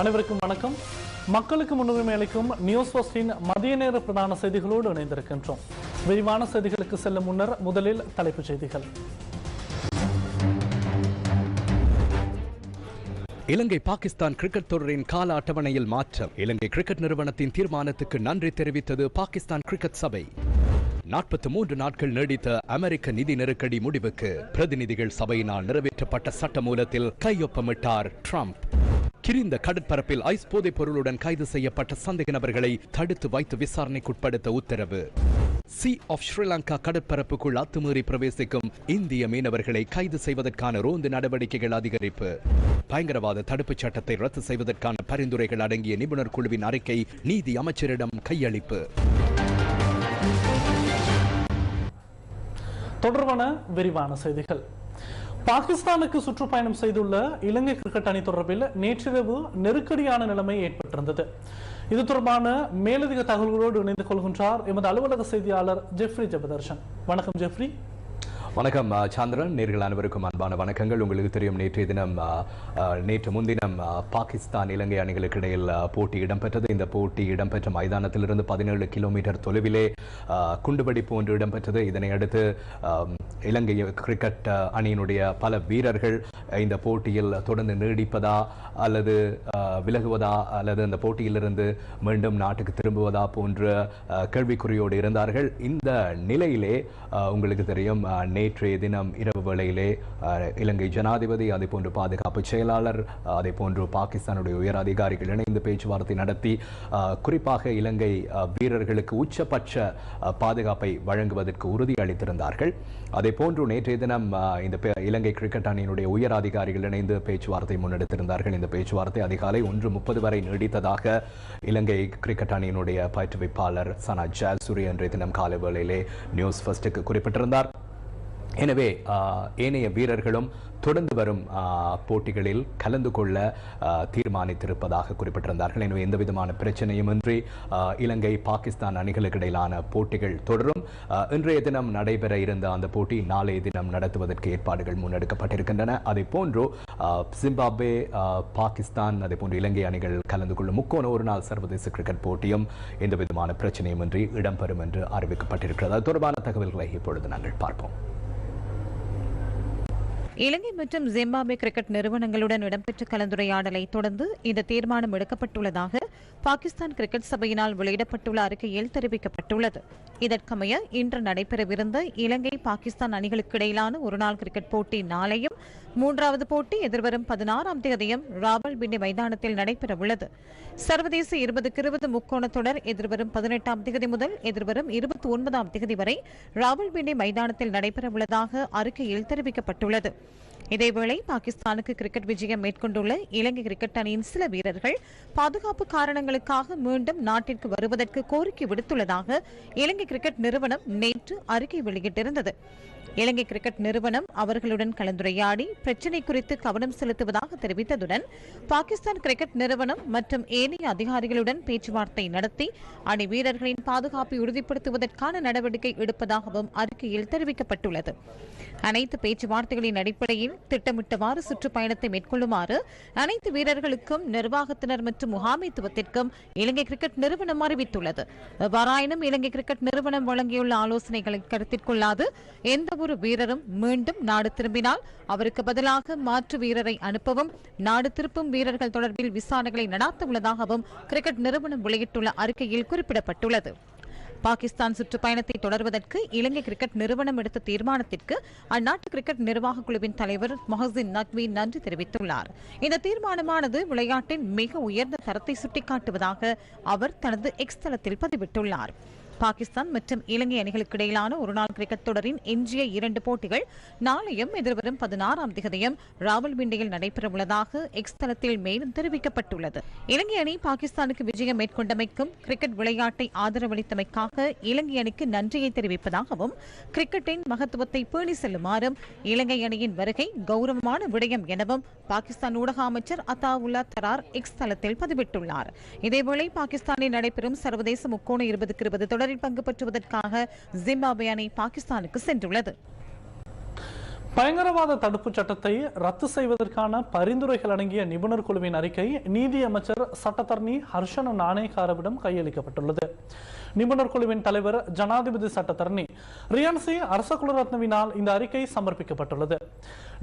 அனைவருக்கும் வணக்கம். மக்களுக்கு முன்னுரிமை அளிக்கும் நியூஸ் ஃபர்ஸ்டின் மதிய நேர பிரதான செய்திகளோடு இணைந்திருக்கின்றோம். விரிவான செய்திகளுக்கு செல்லும் முன்னர் முதலில் தலைப்புச் செய்திகள். இலங்கை பாகிஸ்தான் கிரிக்கெட் தொடரின் கால அட்டவணையில் மாற்றம். இலங்கை கிரிக்கெட் நிறுவனத்தின் தீர்மானத்துக்கு நன்றி தெரிவித்தது பாகிஸ்தான் கிரிக்கெட் சபை. நாற்பத்தி மூன்று நாட்கள் நீடித்த அமெரிக்க நிதி நெருக்கடி முடிவுக்கு பிரதிநிதிகள் சபையினால் நிறைவேற்றப்பட்ட சட்ட மூலத்தில் கையொப்பமிட்டார் ட்ரம்ப். கிரிந்த கடற்பரப்பில் ஐஸ் போதைப் பொருளுடன் கைது செய்யப்பட்ட சந்தேக நபர்களை தடுத்து வைத்து விசாரணைக்குட்படுத்த உத்தரவு. சி ஆஃப் ஸ்ரீலங்கா கடற்பரப்புக்குள் அத்துமீறி பிரவேசிக்கும் இந்திய மீனவர்களை கைது செய்வதற்கான ரோந்து நடவடிக்கைகள் அதிகரிப்பு. பயங்கரவாத தடுப்புச் சட்டத்தை ரத்து செய்வதற்கான பரிந்துரைகள் அடங்கிய நிபுணர் குழுவின் அறிக்கை நீதி அமைச்சரிடம் கையளிப்பு. தொடர்பான விரிவான செய்திகள். பாகிஸ்தானுக்கு சுற்றுப்பயணம் செய்துள்ள இலங்கை கிரிக்கெட் அணி தொடர்பில் நேற்றிரவு நெருக்கடியான நிலைமை ஏற்பட்டிருந்தது. இது தொடர்பான மேலதிக தகவல்களோடு இணைந்து கொள்கின்றார் எமது அலுவலக செய்தியாளர் ஜெஃப்ரி ஜெபதர்ஷன். வணக்கம் ஜெஃப்ரி. வணக்கம் சந்திரன். நேர்கள் அனைவருக்கும் அன்பான வணக்கங்கள். உங்களுக்கு தெரியும் நேற்றைய தினம் நேற்று முன்தினம் பாகிஸ்தான் இலங்கை அணிகளுக்கு இடையில் போட்டி இடம்பெற்றது. இந்த போட்டி இடம்பெற்ற மைதானத்திலிருந்து பதினேழு கிலோமீட்டர் தொலைவிலே அஹ், குண்டுவெடிப்பு ஒன்று இடம்பெற்றது. இதனை அடுத்து இலங்கை கிரிக்கெட் அணியினுடைய பல வீரர்கள் இந்த போட்டியில் தொடர்ந்து நீடிப்பதா அல்லது விலகுவதா அல்லது அந்த போட்டியிலிருந்து மீண்டும் நாட்டுக்கு திரும்புவதா போன்ற கேள்விக்குறியோடு இருந்தார்கள். இந்த நிலையிலே உங்களுக்கு தெரியும் நே நேற்றைய தினம் இரவு வேளையிலே இலங்கை ஜனாதிபதி அதே போன்று பாதுகாப்பு செயலாளர் அஹ், அதே போன்று பாகிஸ்தானுடைய உயர் அதிகாரிகள் இணைந்து பேச்சுவார்த்தை நடத்தி குறிப்பாக இலங்கை வீரர்களுக்கு உச்சபட்ச பாதுகாப்பை வழங்குவதற்கு உறுதி அளித்திருந்தார்கள். அதே போன்று நேற்றைய தினம் இந்த இலங்கை கிரிக்கெட் அணியினுடைய உயர் அதிகாரிகள் இணைந்து பேச்சுவார்த்தை முன்னெடுத்திருந்தார்கள். இந்த பேச்சுவார்த்தை அதிகாலை ஒன்று முப்பது வரை நீடித்ததாக இலங்கை கிரிக்கெட் அணியினுடைய பயிற்றுவிப்பாளர் சனா ஜாசூரி அன்றைய தினம் காலை வேளையிலே நியூஸ் ஃபர்ஸ்டுக்கு குறிப்பிட்டிருந்தார். எனவே ஏனைய வீரர்களும் தொடர்ந்து வரும் ஆஹ், போட்டிகளில் கலந்து கொள்ள தீர்மானித்திருப்பதாக குறிப்பிட்டிருந்தார்கள். எனவே எந்த விதமான பிரச்சனையும் இன்றி இலங்கை பாகிஸ்தான் அணிகளுக்கு இடையிலான போட்டிகள் தொடரும். இன்றைய தினம் நடைபெற இருந்த அந்த போட்டி நாளைய தினம் நடத்துவதற்கு ஏற்பாடுகள் முன்னெடுக்கப்பட்டிருக்கின்றன. அதே போன்று சிம்பாப்வே ஜிம்பாப்வே பாகிஸ்தான் அதே போன்று இலங்கை அணிகள் கலந்து கொள்ளும் முக்கோண ஒரு நாள் சர்வதேச கிரிக்கெட் போட்டியும் எந்த விதமான பிரச்சனையும் இன்றி இடம்பெறும் என்று அறிவிக்கப்பட்டிருக்கிறது. அது தொடர்பான தகவல்களை இப்பொழுது நாங்கள் பார்ப்போம். இலங்கை மற்றும் ஜிம்பாப்வே கிரிக்கெட் நிறுவனங்களுடன் இடம்பெற்ற கலந்துரையாடலை தொடர்ந்து இந்த தீர்மானம் எடுக்கப்பட்டுள்ளதாக பாகிஸ்தான் கிரிக்கெட் சபையினால் வெளியிடப்பட்டுள்ள அறிக்கையில் தெரிவிக்கப்பட்டுள்ளது. இதற்கமைய இன்று நடைபெறவிருந்த இலங்கை பாகிஸ்தான் அணிகளுக்கு இடையிலான ஒருநாள் கிரிக்கெட் போட்டி நாளையும் மூன்றாவது போட்டி எதிர்வரும் பதினாறாம் தேதியும் ராவல்பிண்டி மைதானத்தில் நடைபெறவுள்ளது. சர்வதேச இருபதுக்கு இருபது முக்கோண தொடர் எதிர்வரும் பதினெட்டாம் தேதி முதல் எதிர்வரும் இருபத்தி ஒன்பதாம் தேதி வரை ராவல்பிண்டி மைதானத்தில் நடைபெறவுள்ளதாக அறிக்கையில் தெரிவிக்கப்பட்டுள்ளது. இதேவேளை பாகிஸ்தானுக்கு கிரிக்கெட் விஜயம் மேற்கொண்டுள்ள இலங்கை கிரிக்கெட் அணியின் சில வீரர்கள் பாதுகாப்பு காரணங்களுக்காக மீண்டும் நாட்டிற்கு வருவதற்கு கோரிக்கை விடுத்துள்ளதாக இலங்கை கிரிக்கெட் நிறுவனம் நேற்று அறிக்கை வெளியிட்டிருந்தது. இலங்கை கிரிக்கெட் நிறுவனம் அவர்களுடன் கலந்துரையாடி பிரச்சினை குறித்து கவனம் செலுத்துவதாக தெரிவித்ததுடன் பாகிஸ்தான் கிரிக்கெட் நிறுவனம் மற்றும் ஏனைய அதிகாரிகளுடன் பேச்சுவார்த்தை நடத்தி அணி வீரர்களின் பாதுகாப்பை உறுதிப்படுத்துவதற்கான நடவடிக்கை எடுப்பதாகவும் அறிக்கையில் தெரிவிக்கப்பட்டுள்ளது. அனைத்து பேச்சுவார்த்தைகளின் அடிப்படையில் திட்டமிட்டவாறு சுற்றுப்பயணத்தை மேற்கொள்ளுமாறு அனைத்து வீரர்களுக்கும் நிர்வாகத்தினர் மற்றும் முகாமைத்துவத்திற்கும் இலங்கை கிரிக்கெட் நிறுவனம் அறிவித்துள்ளது. எவ்வாறாயினும் இலங்கை கிரிக்கெட் நிறுவனம் வழங்கியுள்ள ஆலோசனைகளை கருத்தில் கொள்ளாது எந்த ஒரு வீரரும் மீண்டும் நாடு திரும்பினால் அவருக்கு பதிலாக மாற்று வீரரை அனுப்பவும் நாடு திருப்பும் வீரர்கள் தொடர்பில் விசாரணைகளை நடாத்த உள்ளதாகவும் கிரிக்கெட் நிறுவனம் வெளியிட்டுள்ள அறிக்கையில் குறிப்பிடப்பட்டுள்ளது. பாகிஸ்தான் சுற்றுப்பயணத்தை தொடர்வதற்கு இலங்கை கிரிக்கெட் நிறுவனம் எடுத்த தீர்மானத்திற்கு அந்நாட்டு கிரிக்கெட் நிர்வாக குழுவின் தலைவர் மொஹசின் நக்வி நன்றி தெரிவித்துள்ளார். இந்த தீர்மானமானது விளையாட்டின் மிக உயர்ந்த தரத்தை சுட்டிக்காட்டுவதாக அவர் தனது எக்ஸ் தளத்தில் பதிவிட்டுள்ளார். பாகிஸ்தான் மற்றும் இலங்கை அணிகளுக்கு இடையிலான ஒருநாள் கிரிக்கெட் தொடரின் எஞ்சிய இரண்டு போட்டிகள் நாளையும் எதிர்வரும் பதினாறாம் திகதியும் ராவல்பிண்டியில் நடைபெறவுள்ளதாக எக்ஸ் தளத்தில் மேலும் தெரிவிக்கப்பட்டுள்ளது. இலங்கை அணி பாகிஸ்தானுக்கு விஜயம் மேற்கொண்டமைக்கும் கிரிக்கெட் விளையாட்டை ஆதரவளித்தமைக்காக இலங்கை அணிக்கு நன்றியை தெரிவிப்பதாகவும் கிரிக்கெட்டின் மகத்துவத்தை பேணி செல்லுமாறும் இலங்கை அணியின் வருகை கௌரவமான விடயம் எனவும் பாகிஸ்தான் ஊடக அமைச்சர் அத்தாவுல்லா தரார் எக்ஸ் தளத்தில் பதிவிட்டுள்ளார். இதேவேளை பாகிஸ்தானில் நடைபெறும் சர்வதேச முக்கோண இருபதுக்கு இருபது தொடர் தொடரில் பங்கு பெற்றுவதற்காக ஜிம்பாபே அணி பாகிஸ்தானுக்கு சென்றுள்ளது. பயங்கரவாத தடுப்பு சட்டத்தை ரத்து செய்வதற்கான பரிந்துரைகள் அடங்கிய நிபுணர் குழுவின் அறிக்கை நீதி அமைச்சர் சட்டத்தரணி ஹர்ஷன நாணயக்காரவிடம் கையளிக்கப்பட்டுள்ளது. நிபுணர் குழுவின் தலைவர் ஜனாதிபதி சட்டத்தரணி ரியான்சி அரச குலரத்னவினால் இந்த அறிக்கை சமர்ப்பிக்கப்பட்டுள்ளது.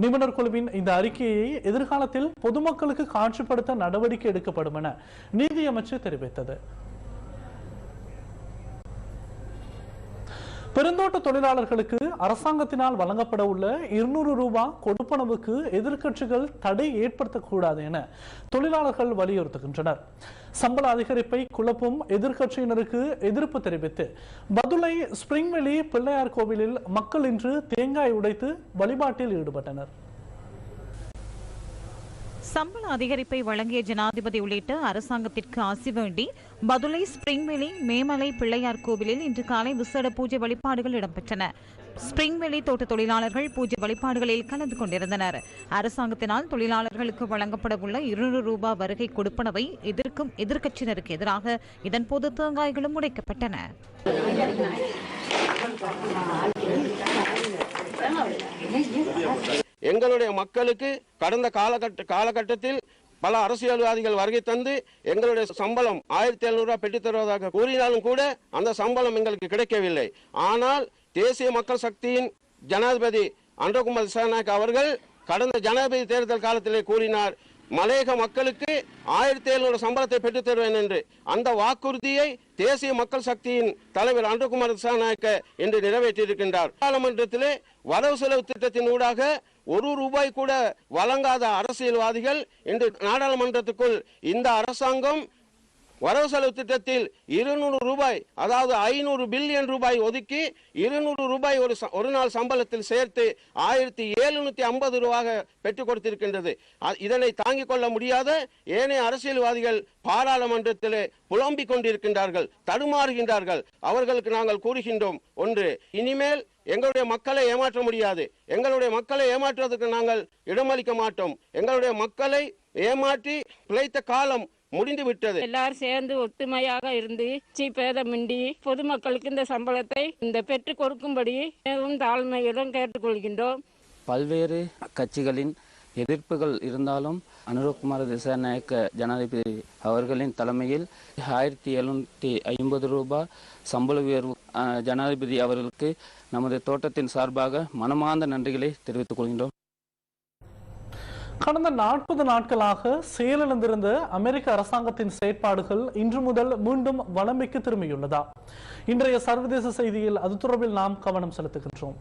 நிபுணர் குழுவின் இந்த அறிக்கையை எதிர்காலத்தில் பொதுமக்களுக்கு காட்சிப்படுத்த நடவடிக்கை எடுக்கப்படும் என நீதியமைச்சர் தெரிவித்தது. பெருந்தோட்ட தொழிலாளர்களுக்கு அரசாங்கத்தினால் வழங்கப்பட உள்ள இருநூறு ரூபாய் கொடுப்பனவுக்கு எதிர்க்கட்சிகள் தடை ஏற்படுத்தக்கூடாது என தொழிலாளர்கள் வலியுறுத்துகின்றனர். சம்பள அதிகரிப்பை குழப்பும் எதிர்க்கட்சியினருக்கு எதிர்ப்பு தெரிவித்து பதுளை ஸ்பிரிங்வெளி பிள்ளையார் கோவிலில் மக்கள் இன்று தேங்காய் உடைத்து வழிபாட்டில் ஈடுபட்டனர். சம்பள அதிகரிப்பை வழங்கிய ஜனாதிபதி உள்ளிட்ட அரசாங்கத்திற்கு ஆசி வேண்டி பதுளை ஸ்பிரிங்வெளி மேமலை பிள்ளையார் கோவிலில் இன்று காலை விசேட பூஜை வழிபாடுகள் இடம்பெற்றன. ஸ்பிரிங்வெளி தோட்ட தொழிலாளர்கள் பூஜை வழிபாடுகளில் கலந்து கொண்டிருந்தனர். அரசாங்கத்தினால் தொழிலாளர்களுக்கு வழங்கப்பட உள்ள இருநூறு ரூபாய் வருகை கொடுப்பனவை எதிர்க்கும் எதிர்க்கட்சியினருக்கு எதிராக இதன்போது தேங்காய்களும் உடைக்கப்பட்டன. எங்களுடைய மக்களுக்கு கடந்த காலகட்ட காலகட்டத்தில் பல அரசியல்வாதிகள் வருகை தந்து எங்களுடைய சம்பளம் ஆயிரத்தி எழுநூறு ரூபாய் பெற்றுத் தருவதாக கூறினாலும் கூட அந்த சம்பளம் எங்களுக்கு கிடைக்கவில்லை. ஆனால் தேசிய மக்கள் சக்தியின் ஜனாதிபதி அன்றகுமார் திசாநாயக் அவர்கள் கடந்த ஜனாதிபதி தேர்தல் காலத்திலே கூறினார் மலையக மக்களுக்கு ஆயிரத்தி எழுநூறு சம்பளத்தை பெற்றுத் தருவேன் என்று அந்த வாக்குறுதியை தேசிய மக்கள் சக்தியின் தலைவர் அன்புகுமார் திசாநாயக்க இன்று நிறைவேற்றியிருக்கின்றார். பாராளுமன்றத்திலே வரவு செலவு திட்டத்தின் ஊடாக ஒரு ரூபாய் கூட வழங்காத அரசியல்வாதிகள் இன்று நாடாளுமன்றத்துக்குள் இந்த அரசாங்கம் வரவு செலவு திட்டத்தில் இருநூறு ரூபாய் அதாவது ஐநூறு பில்லியன் ரூபாய் ஒதுக்கி இருநூறு ரூபாய் ஒரு ச- ஒரு நாள் சம்பளத்தில் சேர்த்து ஆயிரத்தி எழுநூத்தி ஐம்பது ரூபாக பெற்றுக் கொடுத்திருக்கின்றது. இதனை தாங்கிக் கொள்ள முடியாத ஏனைய அரசியல்வாதிகள் பாராளுமன்றத்திலே புலம்பிக் கொண்டிருக்கின்றார்கள் தடுமாறுகின்றார்கள். அவர்களுக்கு நாங்கள் கூறுகின்றோம் ஒன்று இனிமேல் எங்களுடைய மக்களை ஏமாற்ற முடியாது. எங்களுடைய மக்களை ஏமாற்றுவதற்கு நாங்கள் இடமளிக்க மாட்டோம். எங்களுடைய மக்களை ஏமாற்றி பிழைத்த காலம் முடிந்து விட்டது. எல்லாரும் சேர்ந்து ஒத்துமையாக இருந்து சி பேதமின்றி பொதுமக்களுக்கு இந்த சம்பளத்தை இந்த பெற்றுக் கொடுக்கும்படி மிகவும் தாழ்மையுடன் கேட்டுக்கொள்கின்றோம் பல்வேறு கட்சிகளின் எதிர்ப்புகள் இருந்தாலும் அனுரகுமார திசாநாயக்க ஜனாதிபதி அவர்களின் தலைமையில் ஆயிரத்தி எழுநூற்றி ஐம்பது ரூபாய் சம்பள உயர்வு ஜனாதிபதி அவர்களுக்கு நமது தோட்டத்தின் சார்பாக மனமார்ந்த நன்றிகளை தெரிவித்துக் கொள்கின்றோம். கடந்த நாற்பது நாட்களாக செயலிழந்திருந்த அமெரிக்க அரசாங்கத்தின் செயற்பாடுகள் இன்று முதல் மீண்டும் வளமைக்கு திரும்பியுள்ளதா? இன்றைய சர்வதேச செய்தியில் அது தொடர்பில் நாம் கவனம் செலுத்துகின்றோம்.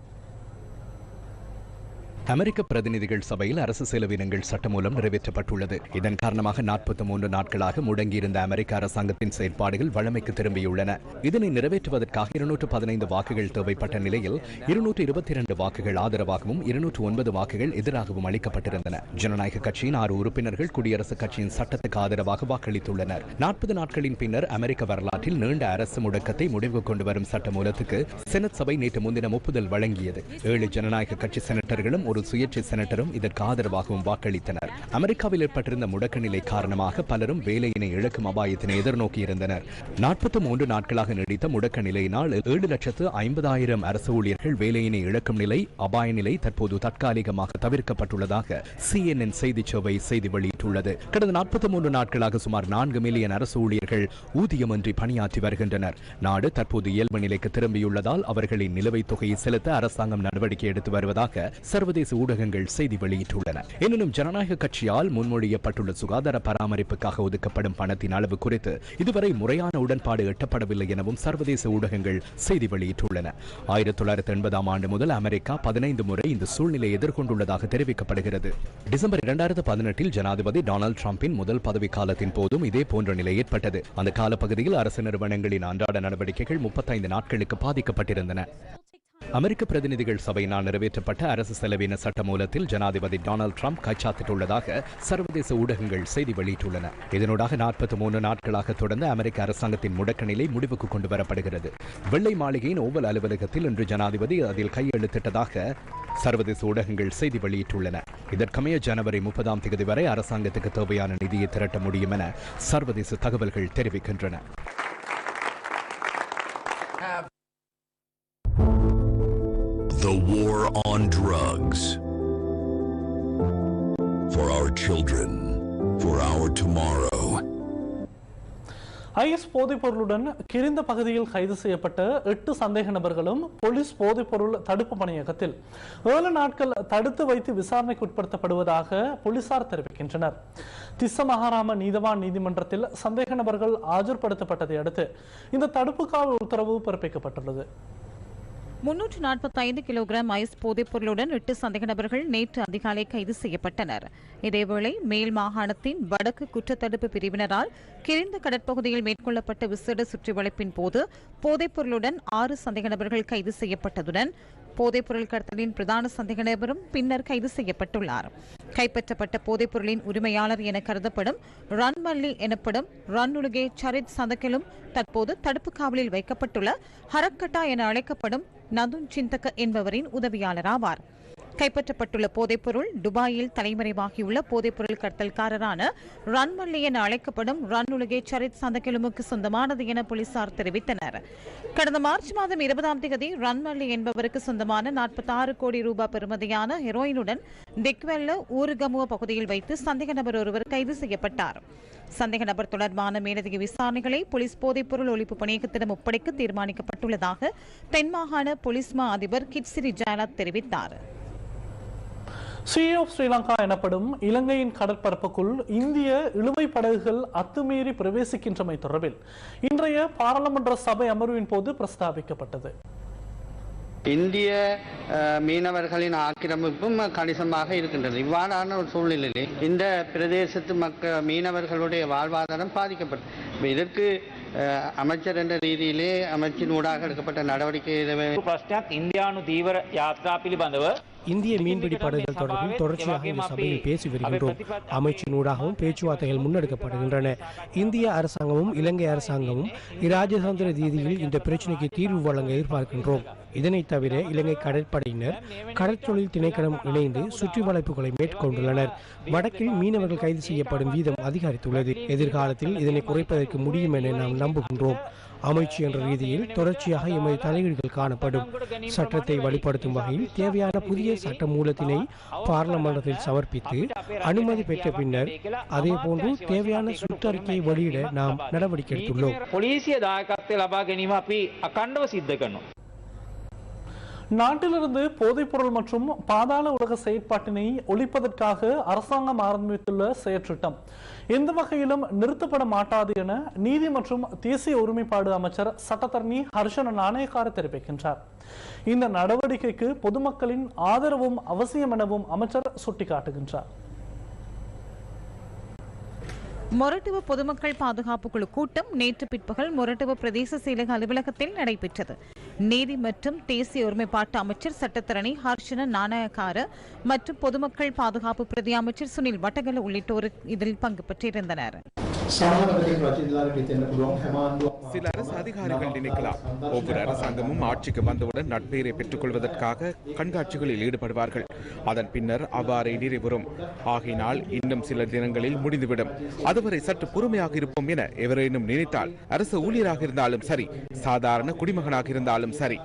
அமெரிக்க பிரதிநிதிகள் சபையில் அரசு செலவினங்கள் சட்டமூலம் நிறைவேற்றப்பட்டுள்ளது. இதன் காரணமாக நாற்பத்தி மூன்று நாட்களாக முடங்கியிருந்த அமெரிக்க அரசாங்கத்தின் செயற்பாடுகள் வழமைக்கு திரும்பியுள்ளன. இதனை நிறைவேற்றுவதற்காக இருநூற்று பதினைந்து வாக்குகள் தேவைப்பட்ட நிலையில் இருநூற்று இருபத்தி இரண்டு வாக்குகள் ஆதரவாகவும் இருநூற்று ஒன்பது வாக்குகள் எதிராகவும் அளிக்கப்பட்டிருந்தன. ஜனநாயக கட்சியின் ஆறு உறுப்பினர்கள் குடியரசுக் கட்சியின் சட்டத்துக்கு ஆதரவாக வாக்களித்துள்ளனர். நாற்பது நாட்களின் பின்னர் அமெரிக்க வரலாற்றில் நீண்ட அரசு முடக்கத்தை முடிவு கொண்டு வரும் சட்டமூலத்துக்கு செனட் சபை நேற்று முன்தினம் ஒப்புதல் வழங்கியது. ஏழு ஜனநாயக கட்சி செனட்டர்களும் ஒரு சுயேட்சை செனட்டரும் இதற்கு ஆதரவாகவும் வாக்களித்தனர். அமெரிக்காவில் ஏற்பட்டிருந்த முடக்க நிலை காரணமாக பலரும் வேலையினை இழக்கும் அபாயத்தினை எதிர்நோக்கியிருந்தனர். நாற்பத்தி மூன்று நாட்களாக நீடித்த முடக்க நிலையினால் ஏழு லட்சத்து ஐம்பதாயிரம் அரசு ஊழியர்கள் வேலையினை இழக்கும் நிலை அபாய நிலை தற்போது தற்காலிகமாக தவிர்க்கப்பட்டுள்ளதாக சிஎன்என் செய்தி சேவை செய்தி வெளியிட்டுள்ளது. கடந்த நாற்பத்தி மூன்று நாட்களாக சுமார் நான்கு மில்லியன் அரசு ஊழியர்கள் ஊதியமின்றி பணியாற்றி வருகின்றனர். நாடு தற்போது இயல்பு நிலைக்கு திரும்பியுள்ளதால் அவர்களின் நிலுவைத் தொகையை செலுத்த அரசாங்கம் நடவடிக்கை எடுத்து வருவதாக சர்வதேச சர்வதேச ஊடகங்கள் செய்தி வெளியிட்டுள்ளன. எனினும் ஜனநாயக கட்சியால் முன்மொழியப்பட்டுள்ள சுகாதார பராமரிப்புக்காக ஒதுக்கப்படும் பணத்தின் அளவு குறித்து இதுவரை முறையான உடன்பாடு எட்டப்படவில்லை எனவும் சர்வதேச ஊடகங்கள் செய்தி வெளியிட்டுள்ளன. ஆயிரத்தி தொள்ளாயிரத்தி எண்பதாம் ஆண்டு முதல் அமெரிக்கா பதினைந்து முறை இந்த சூழ்நிலை எதிர்கொண்டுள்ளதாக தெரிவிக்கப்படுகிறது. டிசம்பர் இரண்டாயிரத்து பதினெட்டில் ஜனாதிபதி டொனால்டு டிரம்பின் முதல் பதவி காலத்தின் போதும் இதே போன்ற நிலை ஏற்பட்டது. அந்த காலப்பகுதியில் அரசு நிறுவனங்களின் அன்றாட நடவடிக்கைகள் முப்பத்தைந்து நாட்களுக்கு பாதிக்கப்பட்டிருந்தன. அமெரிக்க பிரதிநிதிகள் சபையினால் நிறைவேற்றப்பட்ட அரசு செலவின சட்டமூலத்தில் ஜனாதிபதி டொனால்டு ட்ரம்ப் கைச்சாத்திட்டுள்ளதாக சர்வதேச ஊடகங்கள் செய்தி வெளியிட்டுள்ளன. இதனூடாக நாற்பத்தி மூன்று நாட்களாக தொடர்ந்த அமெரிக்க அரசாங்கத்தின் முடக்க நிலை முடிவுக்கு கொண்டு வரப்படுகிறது வெள்ளை மாளிகையின் ஓவல் அலுவலகத்தில் இன்று ஜனாதிபதி அதில் கையெழுத்திட்டதாக சர்வதேச ஊடகங்கள் செய்தி வெளியிட்டுள்ளன. இதற்கமைய ஜனவரி முப்பதாம் தேதி வரை அரசாங்கத்துக்கு தேவையான நிதியை திரட்ட முடியும் என சர்வதேச தகவல்கள் தெரிவிக்கின்றன. The War on Drugs. For our children, for our tomorrow. IS போதைப் பொருளுடன் கிரிந்த பகுதியில் கைது செய்யப்பட்ட எட்டு சந்தேக நபர்களும் போலீஸ் போதைப் பொருள் தடுப்பு பணியகத்தில் ஏழு நாட்கள் தடுத்து வைத்து விசாரணைக்கு உட்படுத்தப்படுவதாக போலீசார் தெரிவிக்கின்றனர் திஸ்ஸ மகாராம நீதவான் நீதிமன்றத்தில் சந்தேக நபர்கள் ஆஜர்படுத்தப்பட்டதை அடுத்து இந்த தடுப்பு காவல் உத்தரவு பிறப்பிக்கப்பட்டுள்ளது முன்னூற்று நாற்பத்தைந்து கிலோகிராம் ஐஸ் போதைப் பொருளுடன் எட்டு சந்தேக நபர்கள் நேற்று அதிகாலை கைது செய்யப்பட்டனர். இதேவேளை மேல் மாகாணத்தின் வடக்கு குற்றத்தடுப்பு பிரிவினரால் கிரிந்த கடற்பகுதியில் மேற்கொள்ளப்பட்ட விசேட சுற்றிவளைப்பின் போது போதைப் பொருளுடன் ஆறு சந்தேக நபர்கள் கைது செய்யப்பட்டதுடன் போதைப்பொருள் கடத்தலின் பிரதான சந்தேக நபரும் பின்னர் கைது செய்யப்பட்டுள்ளார். கைப்பற்றப்பட்ட போதைப்பொருளின் உரிமையாளர் என கருதப்படும் ரன்மல்லி எனப்படும் ரன்னுலுகே சரித் சந்தக்கிலும் தற்போது தடுப்பு காவலில் வைக்கப்பட்டுள்ள ஹரக்கட்டா என அழைக்கப்படும் நதுன் சிந்தக என்பவரின் உதவியாளர் ஆவார் கைப்பற்றப்பட்டுள்ள போதைப்பொருள் துபாயில் தலைமறைவாகியுள்ள போதைப்பொருள் கடத்தல்காரரான ரன்மல்லி என அழைக்கப்படும் ரன் உலகே சரித் சந்தக்கிழமுக்கு சொந்தமானது என போலீசார் தெரிவித்தனர். கடந்த மார்ச் மாதம் இருபதாம் தேதி ரன்மல்லி என்பவருக்கு சொந்தமான நாற்பத்தாறு கோடி ரூபாய் பெறுமதியான ஹெரோயினுடன் திக்வெல்ல ஊருகமுவ பகுதியில் வைத்து சந்தேக நபர் ஒருவர் கைது செய்யப்பட்டார். சந்தேக நபர் தொடர்பான மேலதிக விசாரணைகளை போலீஸ் போதைப்பொருள் ஒழிப்பு பணியகத்திடம் ஒப்படைக்க தீர்மானிக்கப்பட்டுள்ளதாக தென்மாகாண போலீஸ் மா அதிபர் கிட்சிரி ஜெயலத் தெரிவித்தார். சி ஆஃப் ஸ்ரீலங்கா எனப்படும் இலங்கையின் கடற்பரப்புக்குள் இந்திய இழுவை படகுகள் அத்துமீறி பிரவேசிக்கின்றமை தொடர்பில் இன்றைய பாராளுமன்ற சபை அமர்வின் போது பிரஸ்தாபிக்கப்பட்டது. இந்திய மீனவர்களின் ஆக்கிரமிப்பும் கணிசமாக இருக்கின்றது. இவ்வாறான ஒரு சூழ்நிலையிலே இந்த பிரதேசத்து மக்க மீனவர்களுடைய வாழ்வாதாரம் பாதிக்கப்படும். இதற்கு அமைச்சர் என்ற ரீதியிலே அமைச்சின் ஊடாக எடுக்கப்பட்ட நடவடிக்கை இந்தியானு தீவிர யாத்ரா பிலிபந்தவர் இந்திய மீன்பிடி படகுகள் தொடர்பில் தொடர்ச்சியாக இந்த சபையில் பேசி வருகின்றோம் அமைச்சினூடாகவும் பேச்சுவார்த்தைகள் முன்னெடுக்கப்படுகின்றன. இந்திய அரசாங்கமும் இலங்கை அரசாங்கமும் இராஜதந்திர ரீதியில் இந்த பிரச்சினைக்கு தீர்வு வழங்க எதிர்பார்க்கின்றோம். இதனைத் தவிர இலங்கை கடற்படையினர் கடற்தொழில் திணைக்களம் இணைந்து சுற்றி வளைப்புகளை மேற்கொண்டுள்ளனர். வடக்கில் மீனவர்கள் கைது செய்யப்படும் வீதம் அதிகரித்துள்ளது. எதிர்காலத்தில் இதனை குறைப்பதற்கு முடியும் என நாம் நம்புகின்றோம். அமைச்சு என்ற ரீதியில் தொடர்ச்சியாக எமது தலையீடுகள் காணப்படும். சட்டத்தை வலுப்படுத்தும் வகையில் தேவையான புதிய சட்ட மூலத்தினை பாராளுமன்றத்தில் சமர்ப்பித்து அனுமதி பெற்ற பின்னர் அதே போன்று தேவையான சுற்றறிக்கையை வெளியிட நாம் நடவடிக்கை எடுத்துள்ளோம். நாட்டிலிருந்து போதைப்பொருள் மற்றும் பாதாள உலக செயற்பாட்டினை ஒழிப்பதற்காக அரசாங்கம் ஆரம்பித்துள்ள செயற்றிட்டம் எந்த வகையிலும் நிறுத்தப்பட மாட்டாது என நீதி மற்றும் தேசிய ஒருமைப்பாடு அமைச்சர் சட்டத்தரணி ஹர்ஷன நாணயக்கார தெரிவிக்கின்றார். இந்த நடவடிக்கைக்கு பொதுமக்களின் ஆதரவும் அவசியம் எனவும் அமைச்சர் சுட்டிக்காட்டுகின்றார். மொரட்டுவ பொதுமக்கள் பாதுகாப்பு குழு கூட்டம் நேற்று பிற்பகல் மொரட்டுவ பிரதேச செயலக அலுவலகத்தில் நடைபெற்றது. நீதி மற்றும் தேசிய ஒருமைப்பாட்டு அமைச்சர் சட்டத்தரணி ஹர்ஷன நாணயக்கார மற்றும் பொதுமக்கள் பாதுகாப்பு பிரதி அமைச்சர் சுனில் வட்டகல உள்ளிட்டோர் இதில் பங்கு பெற்றிருந்தனர். சில அரசு அதிகாரிகள் நினைக்கலாம். ஒவ்வொரு அரசாங்கமும் ஆட்சிக்கு வந்தவுடன் நட்பெயரை பெற்றுக் கொள்வதற்காக கண்காட்சிகளில் ஈடுபடுவார்கள். அதன் பின்னர் அவ்வாறே நிறைவுறும். ஆகினால் இன்னும் சில தினங்களில் முடிந்துவிடும். அதுவரை சற்று பொறுமையாக இருப்போம் என எவரேனும் நினைத்தால் அரசு ஊழியராக இருந்தாலும் சரி சாதாரண குடிமகனாக இருந்தாலும் இருந்தாலும் சரி.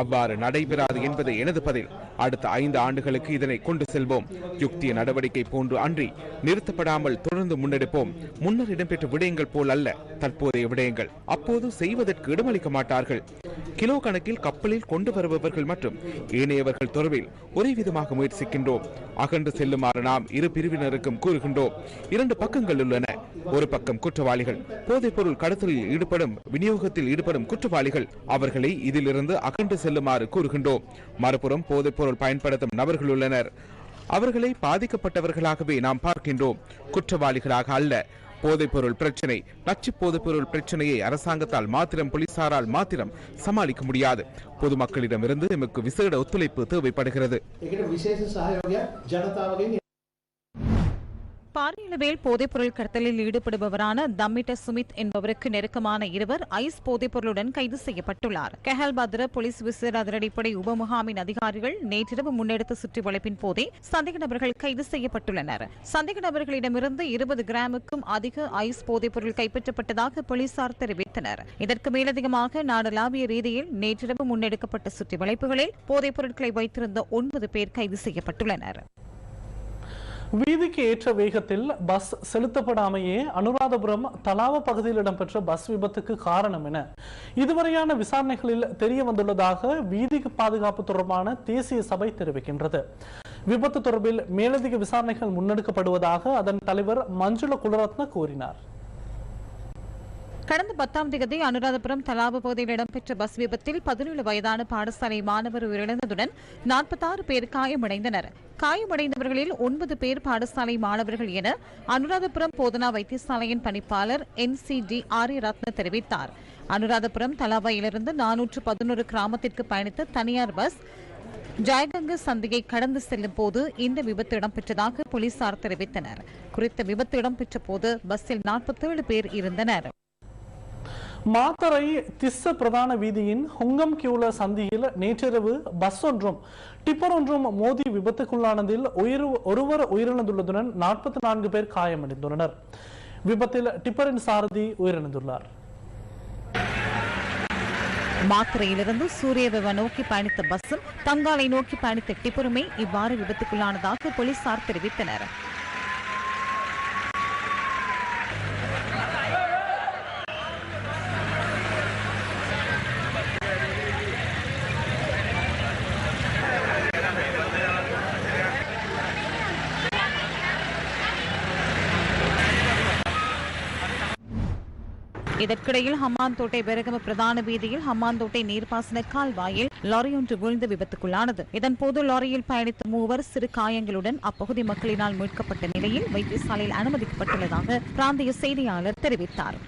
அவ்வாறு நடைபெறாது என்பது எனது பதில். அடுத்த ஐந்து ஆண்டுகளுக்கு இதனை கொண்டு செல்வோம். யுக்திய நடவடிக்கை போன்று அன்றி நிறுத்தப்படாமல் தொடர்ந்து முன்னெடுப்போம். முன்னர் இடம்பெற்ற விடயங்கள் போல் அல்ல. தற்போதைய விடயங்கள் அப்போது செய்வதற்கு இடமளிக்க மாட்டார்கள். கிலோ கணக்கில் கப்பலில் கொண்டு வருபவர்கள் மற்றும் ஏனையவர்கள் தொடர்பில் ஒரே விதமாக முயற்சிக்கின்றோம். அகன்று செல்லுமாறு நாம் இரு பிரிவினருக்கும் கூறுகின்றோம். இரண்டு பக்கங்கள் உள்ளன. ஒரு பக்கம் குற்றவாளிகள் போதைப் பொருள் கடத்தலில் ஈடுபடும் விநியோகத்தில் ஈடுபடும் குற்றவாளிகள் அவர்களை இதிலிருந்து அகன்று செல்லுமாறு கூறுகின்றோம். மறுபுறம் போதைப் பொருள் பயன்படுத்தும் நபர்கள் உள்ளனர். அவர்களை பாதிக்கப்பட்டவர்களாகவே நாம் பார்க்கின்றோம். குற்றவாளிகளாக அல்ல. போதைப்பொருள் பிரச்சனை நச்சு போதைப்பொருள் பிரச்சனையை அரசாங்கத்தால் மாத்திரம் போலீசாரால் மாத்திரம் சமாளிக்க முடியாது. பொதுமக்களிடமிருந்து எமக்கு விசேட ஒத்துழைப்பு தேவைப்படுகிறது. பாரியளவில் போதைப்பொருள் கடத்தலில் ஈடுபடுபவரான தம்மிட்ட சுமித் என்பவருக்கு நெருக்கமான இருவர் ஐஸ் போதைப்பொருளுடன் கைது செய்யப்பட்டுள்ளார். கெஹல்பத்ர போலீஸ் விசேட அதிரடிப்படை உபமுகாமின் அதிகாரிகள் நேற்றிரவு முன்னெடுத்த சுற்றி வளைப்பின் போதே சந்தேக நபர்கள் கைது செய்யப்பட்டுள்ளனர். சந்தேக நபர்களிடமிருந்து இருபது கிராமுக்கும் அதிக ஐஸ் போதைப்பொருள் கைப்பற்றப்பட்டதாக போலீசார் தெரிவித்தனர். இதற்கு மேலதிகமாக நாடளாவிய ரீதியில் நேற்றிரவு முன்னெடுக்கப்பட்ட சுற்றி வளைப்புகளில் போதைப் பொருட்களை வைத்திருந்த ஒன்பது பேர் கைது செய்யப்பட்டுள்ளனர். வீதிக்கு ஏற்ற வேகத்தில் பஸ் செலுத்தப்படாமையே அனுராதபுரம் தலாவ பகுதியில் இடம்பெற்ற பஸ் விபத்துக்கு காரணம் என இதுவரையான விசாரணைகளில் தெரிய வந்துள்ளதாக வீதிக்கு பாதுகாப்பு தொடர்பான தேசிய சபை தெரிவிக்கின்றது. விபத்து தொடர்பில் மேலதிக விசாரணைகள் முன்னெடுக்கப்படுவதாக அதன் தலைவர் மஞ்சுள குலரத்ன கூறினார். கடந்த பத்தாம் தேதி அனுராதபுரம் தலாவு பகுதியில் இடம்பெற்ற பஸ் விபத்தில் பதினேழு வயதான பாடசாலை மாணவர் உயிரிழந்ததுடன் நாற்பத்தாறு பேர் காயமடைந்தனர். காயமடைந்தவர்களில் ஒன்பது பேர் பாடசாலை மாணவர்கள் என அனுராதபுரம் போதனா வைத்தியசாலையின் பணிப்பாளர் என் சி டி ஆரியரத்ன தெரிவித்தார். அனுராதபுரம் தலாவையிலிருந்து நானூற்று பதினோரு கிராமத்திற்கு பயணித்த தனியார் பஸ் ஜயகங்க சந்தையை கடந்து செல்லும் போது இந்த விபத்து இடம்பெற்றதாக போலீசார் தெரிவித்தனர். குறித்த விபத்து இடம்பெற்ற போது பஸ்ஸில் நாற்பத்தேழு பேர் இருந்தனர். மாத்தரை திஸ்ஸ பிரதான வீதியின் ஹுங்கம் கியூல சந்தியில் நேற்றிரவு பஸ் ஒன்றும் டிப்பர் ஒன்றும் மோதி விபத்துக்குள்ளானதில் உயிர் ஒருவர் உயிரிழந்துள்ளதுடன் நாற்பத்தி நான்கு பேர் காயமடைந்துள்ளனர். விபத்தில் டிப்பரின் சாரதி உயிரிழந்துள்ளார். மாத்திரையிலிருந்து சூரியவெவ நோக்கி பயணித்த பஸ்ஸும் தங்காலை நோக்கி பயணித்த டிப்பருமே இவ்வாறு விபத்துக்குள்ளானதாக போலீசார் தெரிவித்தனர். இதற்கிடையில் ஹம்மாந்தோட்டை பெருகம பிரதான வீதியில் ஹம்மாந்தோட்டை நீர்ப்பாசன கால்வாயில் லாரி ஒன்று விபத்துக்குள்ளானது. இதன்போது லாரியில் பயணித்த மூவர் சிறு காயங்களுடன் அப்பகுதி மக்களினால் மீட்கப்பட்ட நிலையில் வைத்தியசாலையில் அனுமதிக்கப்பட்டுள்ளதாக பிராந்திய செய்தியாளர் தெரிவித்தார்.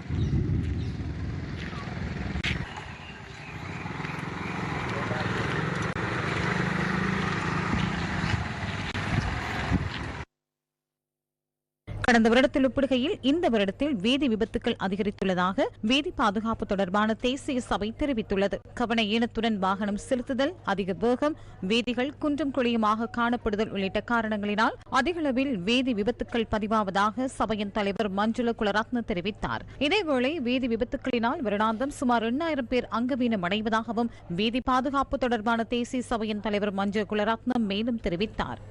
கடந்த வருடத்தில் ஒப்பிடுகையில் இந்த வருடத்தில் வீதி விபத்துக்கள் அதிகரித்துள்ளதாக வீதி பாதுகாப்பு தொடர்பான தேசிய சபை தெரிவித்துள்ளது. கவன ஈனத்துடன் வாகனம் செலுத்துதல் அதிக வேகம் வீதிகள் குன்றும் குழியுமாக காணப்படுதல் உள்ளிட்ட காரணங்களினால் அதிகளவில் வீதி விபத்துக்கள் பதிவாவதாக சபையின் தலைவர் மஞ்சுள குலரத்ன தெரிவித்தார். இதேவேளை வீதி விபத்துக்களினால் வருடாந்தம் சுமார் எண்ணாயிரம் பேர் அங்கவீனம் அடைவதாகவும் வீதி பாதுகாப்பு தொடர்பான தேசிய சபையின் தலைவர் மஞ்சு குலரத்னம் மேலும் தெரிவித்தார்.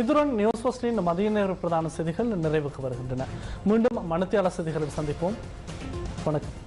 இதுடன் நியூஸ் ஃபஸ்டின் மதிய நேர பிரதான செய்திகள் நிறைவுக்கு வருகின்றன. மீண்டும் மனத்தியாள செய்திகளில் சந்திப்போம். வணக்கம்.